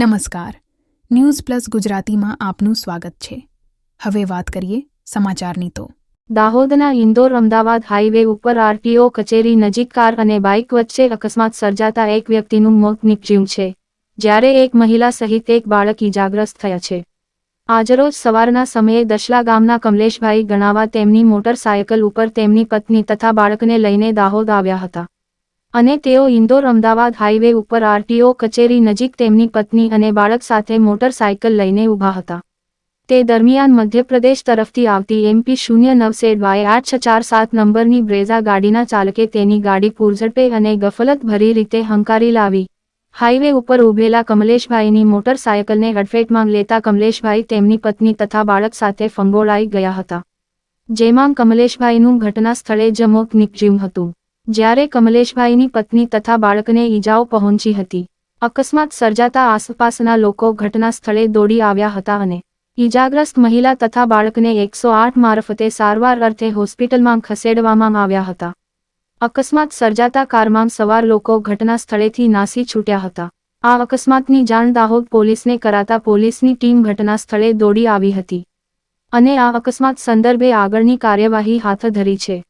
નમસ્કાર. News plus ગુજરાતીમાં આપનું સ્વાગત છે. હવે વાત કરીએ સમાચારની તો. દાહોદના ઇન્દોર અમદાવાદ હાઈવે ઉપર આરટીઓ કચેરી નજીક કાર અને બાઇક વચ્ચે અકસ્માત સર્જાતા એક વ્યક્તિનું મોત નીપજ્યું છે, જ્યારે એક મહિલા સહિત એક બાળક ઇજાગ્રસ્ત થયા છે. આજરોજ સવારના સમયે દશલા ગામના કમલેશભાઈ ગણાવા તેમની મોટરસાયકલ ઉપર તેમની પત્ની તથા બાળકને લઈને દાહોદ આવ્યા હતા. અને તેઓ ઇન્દોર અમદાવાદ હાઈવે ઉપર આરટીઓ કચેરી નજીક તેમની પત્ની અને બાળક સાથે મોટરસાયકલ લઈને ઊભા હતા. તે દરમિયાન મધ્યપ્રદેશ તરફથી આવતી એમપી શૂન્ય નવસેડ વાય આઠ છ ચાર સાત નંબરની બ્રેઝા ગાડીના ચાલકે તેની ગાડી પૂરઝડપે અને ગફલત ભરી રીતે હંકારી લાવી. હાઈવે ઉપર ઊભેલા કમલેશભાઈની મોટરસાયકલને અડફેટમાં લેતા કમલેશભાઈ તેમની પત્ની તથા બાળક સાથે ફંગોળાઈ ગયા હતા. જેમાં કમલેશભાઈનું ઘટના સ્થળે જ મોત નીપજ્યું હતું. જ્યારે કમલેશભાઈની પત્ની તથા બાળકને ઈજાઓ પહોંચી હતી, અકસ્માત સર્જાતા આસપાસના લોકો ઘટના સ્થળે દોડી આવ્યા હતા અને ઈજાગ્રસ્ત મહિલા તથા બાળકને એકસો આઠ મારફતે સારવાર અર્થે હોસ્પિટલમાં ખસેડવામાં આવ્યા હતા. અકસ્માત સર્જાતા કારમાં સવાર લોકો ઘટના સ્થળેથી નાસી છૂટ્યા હતા. આ અકસ્માતની જાણ દાહોદ પોલીસને કરાતા પોલીસની ટીમ ઘટના સ્થળે દોડી આવી હતી. અને આ અકસ્માત સંદર્ભે આગળની કાર્યવાહી હાથ ધરી છે.